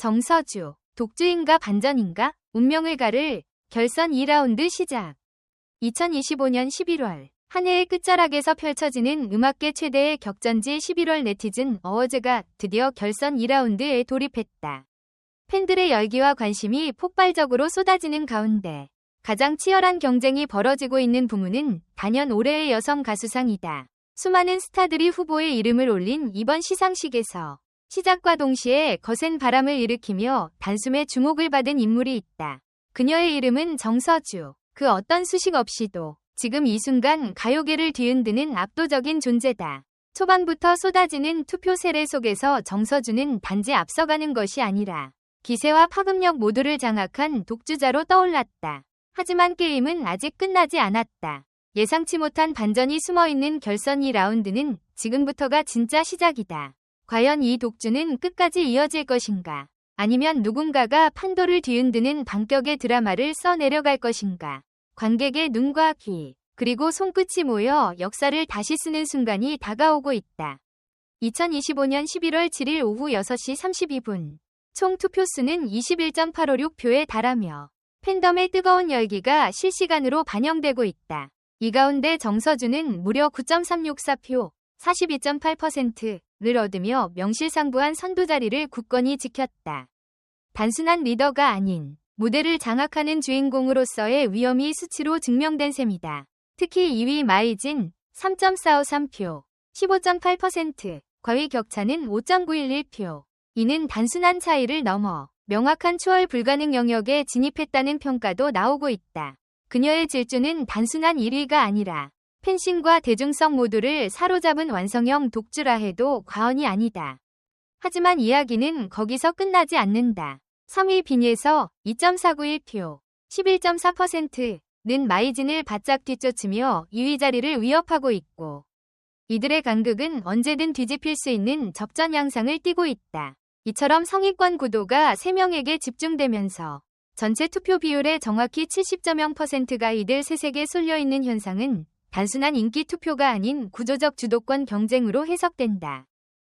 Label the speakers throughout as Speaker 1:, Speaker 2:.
Speaker 1: 정서주, 독주인가 반전인가? 운명을 가를 결선 2라운드 시작. 2025년 11월 한 해의 끝자락에서 펼쳐지는 음악계 최대의 격전지 11월 네티즌 어워즈가 드디어 결선 2라운드에 돌입했다. 팬들의 열기와 관심이 폭발적으로 쏟아지는 가운데 가장 치열한 경쟁이 벌어지고 있는 부문은 단연 올해의 여성 가수상이다. 수많은 스타들이 후보에 이름을 올린 이번 시상식에서 시작과 동시에 거센 바람을 일으키며 단숨에 주목을 받은 인물이 있다. 그녀의 이름은 정서주. 그 어떤 수식 없이도 지금 이 순간 가요계를 뒤흔드는 압도적인 존재다. 초반부터 쏟아지는 투표 세례 속에서 정서주는 단지 앞서가는 것이 아니라 기세와 파급력 모두를 장악한 독주자로 떠올랐다. 하지만 게임은 아직 끝나지 않았다. 예상치 못한 반전이 숨어있는 결선 2라운드는 지금부터가 진짜 시작이다. 과연 이 독주는 끝까지 이어질 것인가? 아니면 누군가가 판도를 뒤흔드는 반격의 드라마를 써내려갈 것인가? 관객의 눈과 귀, 그리고 손끝이 모여 역사를 다시 쓰는 순간이 다가오고 있다. 2025년 11월 7일 오후 6시 32분. 총 투표수는 21.856표에 달하며 팬덤의 뜨거운 열기가 실시간으로 반영되고 있다. 이 가운데 정서주는 무려 9.364표, 42.8% 를 얻으며 명실상부한 선두 자리를 굳건히 지켰다. 단순한 리더가 아닌 무대를 장악하는 주인공으로서의 위험이 수치로 증명된 셈이다. 특히 2위 마이진 3.453표, 15.8%, 과위 격차는 5.911표. 이는 단순한 차이를 넘어 명확한 추월 불가능 영역에 진입했다는 평가도 나오고 있다. 그녀의 질주는 단순한 1위가 아니라 팬심과 대중성 모두를 사로잡은 완성형 독주라 해도 과언이 아니다. 하지만 이야기는 거기서 끝나지 않는다. 3위 빈에서 2.491표, 11.4%는 마이진을 바짝 뒤쫓으며 2위 자리를 위협하고 있고 이들의 간극은 언제든 뒤집힐 수 있는 접전 양상을 띠고 있다. 이처럼 성위권 구도가 3명에게 집중되면서 전체 투표 비율의 정확히 70.0%가 이들 셋에게 쏠려있는 현상은 단순한 인기 투표가 아닌 구조적 주도권 경쟁으로 해석된다.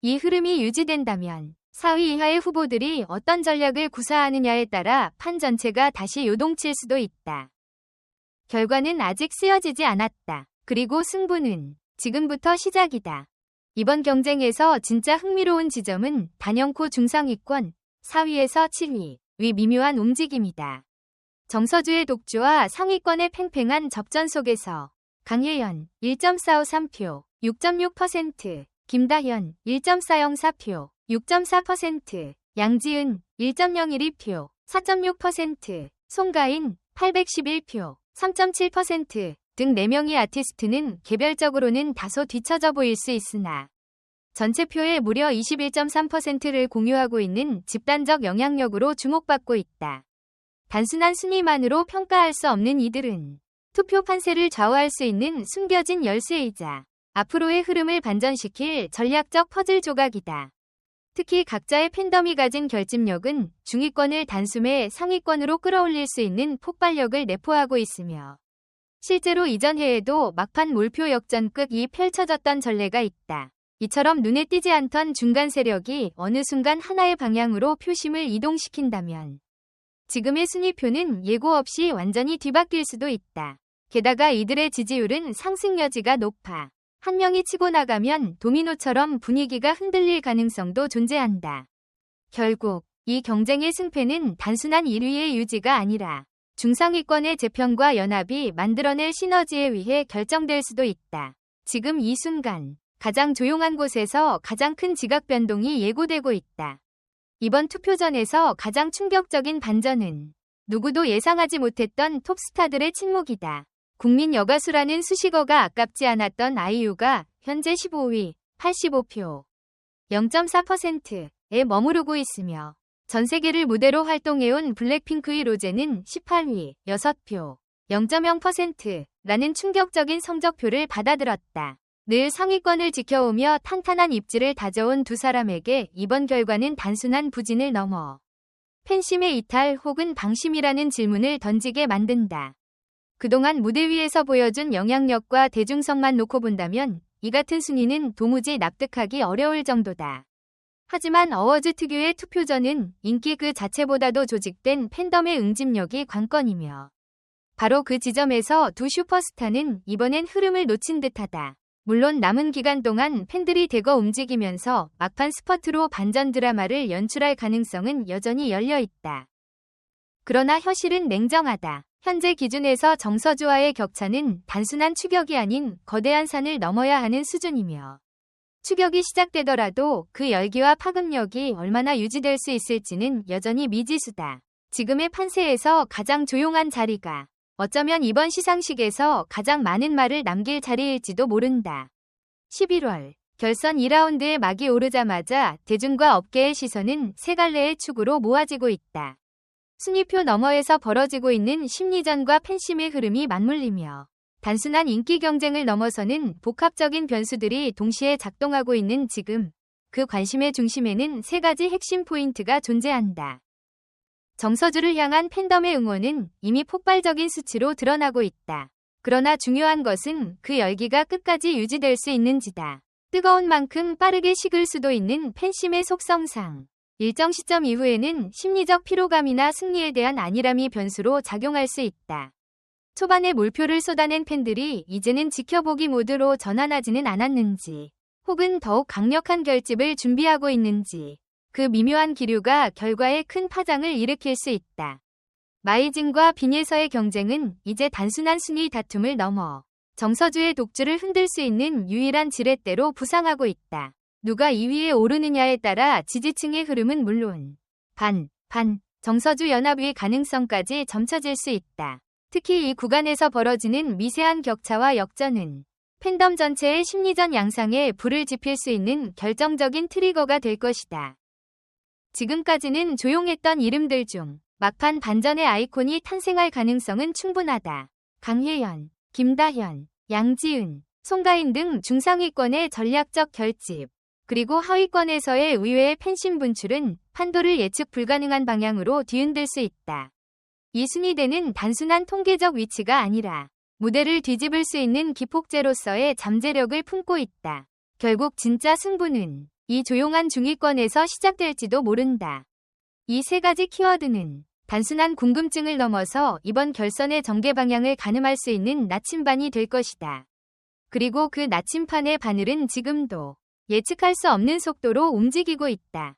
Speaker 1: 이 흐름이 유지된다면 4위 이하의 후보들이 어떤 전략을 구사하느냐에 따라 판 전체가 다시 요동칠 수도 있다. 결과는 아직 쓰여지지 않았다. 그리고 승부는 지금부터 시작이다. 이번 경쟁에서 진짜 흥미로운 지점은 단연코 중상위권 4위에서 7위 위 미묘한 움직임이다. 정서주의 독주와 상위권의 팽팽한 접전 속에서 강예연 1.453표 6.6% 김다현 1.404표 6.4% 양지은 1.012표 4.6% 송가인 811표 3.7%등 4명의 아티스트는 개별적으로는 다소 뒤처져 보일 수 있으나 전체 표의 무려 21.3%를 공유하고 있는 집단적 영향력으로 주목받고 있다. 단순한 순위만으로 평가할 수 없는 이들은 투표 판세를 좌우할 수 있는 숨겨진 열쇠이자 앞으로의 흐름을 반전시킬 전략적 퍼즐 조각이다. 특히 각자의 팬덤이 가진 결집력은 중위권을 단숨에 상위권으로 끌어올릴 수 있는 폭발력을 내포하고 있으며 실제로 이전 해에도 막판 몰표 역전극이 펼쳐졌던 전례가 있다. 이처럼 눈에 띄지 않던 중간 세력이 어느 순간 하나의 방향으로 표심을 이동시킨다면 지금의 순위표는 예고 없이 완전히 뒤바뀔 수도 있다. 게다가 이들의 지지율은 상승 여지가 높아 한 명이 치고 나가면 도미노처럼 분위기가 흔들릴 가능성도 존재한다. 결국 이 경쟁의 승패는 단순한 1위의 유지가 아니라 중상위권의 재편과 연합이 만들어낼 시너지에 의해 결정될 수도 있다. 지금 이 순간 가장 조용한 곳에서 가장 큰 지각 변동이 예고되고 있다. 이번 투표전에서 가장 충격적인 반전은 누구도 예상하지 못했던 톱스타들의 침묵이다. 국민 여가수라는 수식어가 아깝지 않았던 아이유가 현재 15위, 85표, 0.4%에 머무르고 있으며 전 세계를 무대로 활동해온 블랙핑크의 로제는 18위, 6표, 0.0%라는 충격적인 성적표를 받아들었다. 늘 상위권을 지켜오며 탄탄한 입지를 다져온 두 사람에게 이번 결과는 단순한 부진을 넘어 팬심의 이탈 혹은 방심이라는 질문을 던지게 만든다. 그동안 무대 위에서 보여준 영향력과 대중성만 놓고 본다면 이 같은 순위는 도무지 납득하기 어려울 정도다. 하지만 어워즈 특유의 투표전은 인기 그 자체보다도 조직된 팬덤의 응집력이 관건이며 바로 그 지점에서 두 슈퍼스타는 이번엔 흐름을 놓친 듯하다. 물론 남은 기간 동안 팬들이 대거 움직이면서 막판 스퍼트로 반전 드라마를 연출할 가능성은 여전히 열려 있다. 그러나 현실은 냉정하다. 현재 기준에서 정서주와의 격차는 단순한 추격이 아닌 거대한 산을 넘어야 하는 수준이며 추격이 시작되더라도 그 열기와 파급력이 얼마나 유지될 수 있을지는 여전히 미지수다. 지금의 판세에서 가장 조용한 자리가 어쩌면 이번 시상식에서 가장 많은 말을 남길 자리일지도 모른다. 11월 결선 2라운드에 막이 오르자마자 대중과 업계의 시선은 세 갈래의 축으로 모아지고 있다. 순위표 너머에서 벌어지고 있는 심리전과 팬심의 흐름이 맞물리며 단순한 인기 경쟁을 넘어서는 복합적인 변수들이 동시에 작동하고 있는 지금 그 관심의 중심에는 세 가지 핵심 포인트가 존재한다. 정서주를 향한 팬덤의 응원은 이미 폭발적인 수치로 드러나고 있다. 그러나 중요한 것은 그 열기가 끝까지 유지될 수 있는지다. 뜨거운 만큼 빠르게 식을 수도 있는 팬심의 속성상. 일정 시점 이후에는 심리적 피로감이나 승리에 대한 안일함이 변수로 작용할 수 있다. 초반에 몰표를 쏟아낸 팬들이 이제는 지켜보기 모드로 전환하지는 않았는지, 혹은 더욱 강력한 결집을 준비하고 있는지, 그 미묘한 기류가 결과에 큰 파장을 일으킬 수 있다. 마이진과 빈에서의 경쟁은 이제 단순한 순위 다툼을 넘어 정서주의 독주를 흔들 수 있는 유일한 지렛대로 부상하고 있다. 누가 2위에 오르느냐에 따라 지지층의 흐름은 물론 반, 반, 정서주 연합의 가능성까지 점쳐질 수 있다. 특히 이 구간에서 벌어지는 미세한 격차와 역전은 팬덤 전체의 심리전 양상에 불을 지필 수 있는 결정적인 트리거가 될 것이다. 지금까지는 조용했던 이름들 중 막판 반전의 아이콘이 탄생할 가능성은 충분하다. 강혜연, 김다현, 양지은, 송가인 등 중상위권의 전략적 결집, 그리고 하위권에서의 의외의 팬심 분출은 판도를 예측 불가능한 방향으로 뒤흔들 수 있다. 이 순위대는 단순한 통계적 위치가 아니라 무대를 뒤집을 수 있는 기폭제로서의 잠재력을 품고 있다. 결국 진짜 승부는 이 조용한 중위권에서 시작될지도 모른다. 이 세 가지 키워드는 단순한 궁금증을 넘어서 이번 결선의 전개 방향을 가늠할 수 있는 나침반이 될 것이다. 그리고 그 나침판의 바늘은 지금도 예측할 수 없는 속도로 움직이고 있다.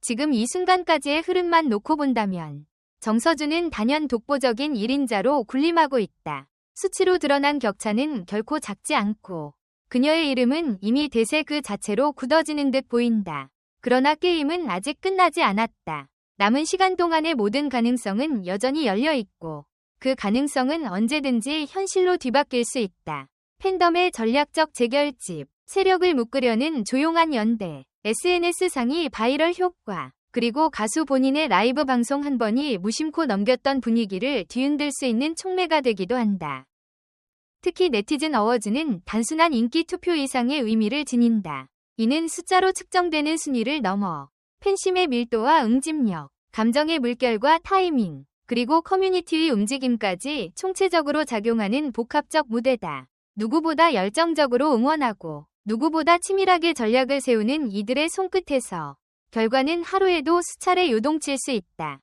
Speaker 1: 지금 이 순간까지의 흐름만 놓고 본다면 정서준은 단연 독보적인 1인자로 군림하고 있다. 수치로 드러난 격차는 결코 작지 않고 그녀의 이름은 이미 대세 그 자체로 굳어지는 듯 보인다. 그러나 게임은 아직 끝나지 않았다. 남은 시간 동안의 모든 가능성은 여전히 열려 있고 그 가능성은 언제든지 현실로 뒤바뀔 수 있다. 팬덤의 전략적 재결집, 세력을 묶으려는 조용한 연대, SNS상이 바이럴 효과, 그리고 가수 본인의 라이브 방송 한 번이 무심코 넘겼던 분위기를 뒤흔들 수 있는 촉매가 되기도 한다. 특히 네티즌 어워즈는 단순한 인기 투표 이상의 의미를 지닌다. 이는 숫자로 측정되는 순위를 넘어 팬심의 밀도와 응집력, 감정의 물결과 타이밍, 그리고 커뮤니티의 움직임까지 총체적으로 작용하는 복합적 무대다. 누구보다 열정적으로 응원하고 누구보다 치밀하게 전략을 세우는 이들의 손끝에서 결과는 하루에도 수차례 요동칠 수 있다.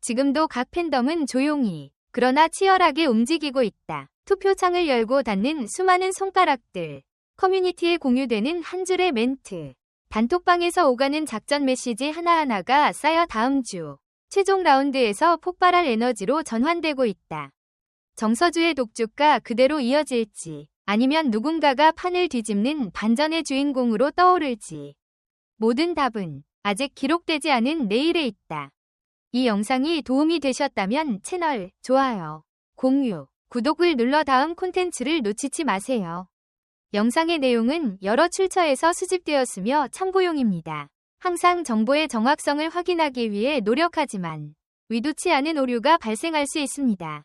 Speaker 1: 지금도 각 팬덤은 조용히 그러나 치열하게 움직이고 있다. 투표창을 열고 닫는 수많은 손가락들, 커뮤니티에 공유되는 한 줄의 멘트, 단톡방에서 오가는 작전 메시지 하나하나가 쌓여 다음 주 최종 라운드에서 폭발할 에너지로 전환되고 있다. 정서주의 독주가 그대로 이어질지 아니면 누군가가 판을 뒤집는 반전의 주인공으로 떠오를지. 모든 답은 아직 기록되지 않은 내일에 있다. 이 영상이 도움이 되셨다면 채널 좋아요, 공유, 구독을 눌러 다음 콘텐츠를 놓치지 마세요. 영상의 내용은 여러 출처에서 수집되었으며 참고용입니다. 항상 정보의 정확성을 확인하기 위해 노력하지만 의도치 않은 오류가 발생할 수 있습니다.